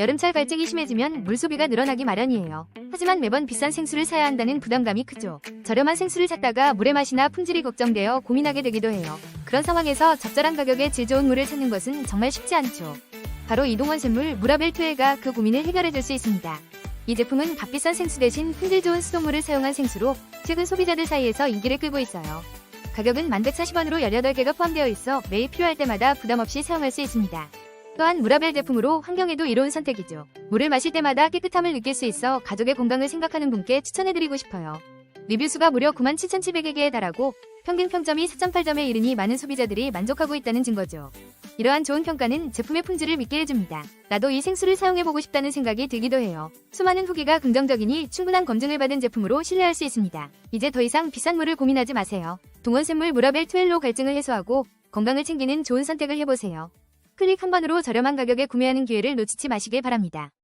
여름철 갈증이 심해지면 물 소비가 늘어나기 마련이에요. 하지만 매번 비싼 생수를 사야 한다는 부담감이 크죠. 저렴한 생수를 찾다가 물의 맛이나 품질이 걱정되어 고민하게 되기도 해요. 그런 상황에서 적절한 가격에 질 좋은 물을 찾는 것은 정말 쉽지 않죠. 바로 이동원 샘물 무라벨 2회가 그 고민을 해결해 줄 수 있습니다. 이 제품은 값비싼 생수 대신 품질 좋은 수돗물을 사용한 생수로 최근 소비자들 사이에서 인기를 끌고 있어요. 가격은 1140원으로 18개가 포함되어 있어 매일 필요할 때마다 부담 없이 사용할 수 있습니다. 또한 무라벨 제품으로 환경에도 이로운 선택이죠. 물을 마실 때마다 깨끗함을 느낄 수 있어 가족의 건강을 생각하는 분께 추천해드리고 싶어요. 리뷰 수가 무려 97,700개에 달하고 평균 평점이 4.8점에 이르니 많은 소비자들이 만족하고 있다는 증거죠. 이러한 좋은 평가는 제품의 품질을 믿게 해줍니다. 나도 이 생수를 사용해보고 싶다는 생각이 들기도 해요. 수많은 후기가 긍정적이니 충분한 검증을 받은 제품으로 신뢰할 수 있습니다. 이제 더 이상 비싼 물을 고민하지 마세요. 동원샘물 무라벨 12로 갈증을 해소하고 건강을 챙기는 좋은 선택을 해보세요. 클릭 한 번으로 저렴한 가격에 구매하는 기회를 놓치지 마시길 바랍니다.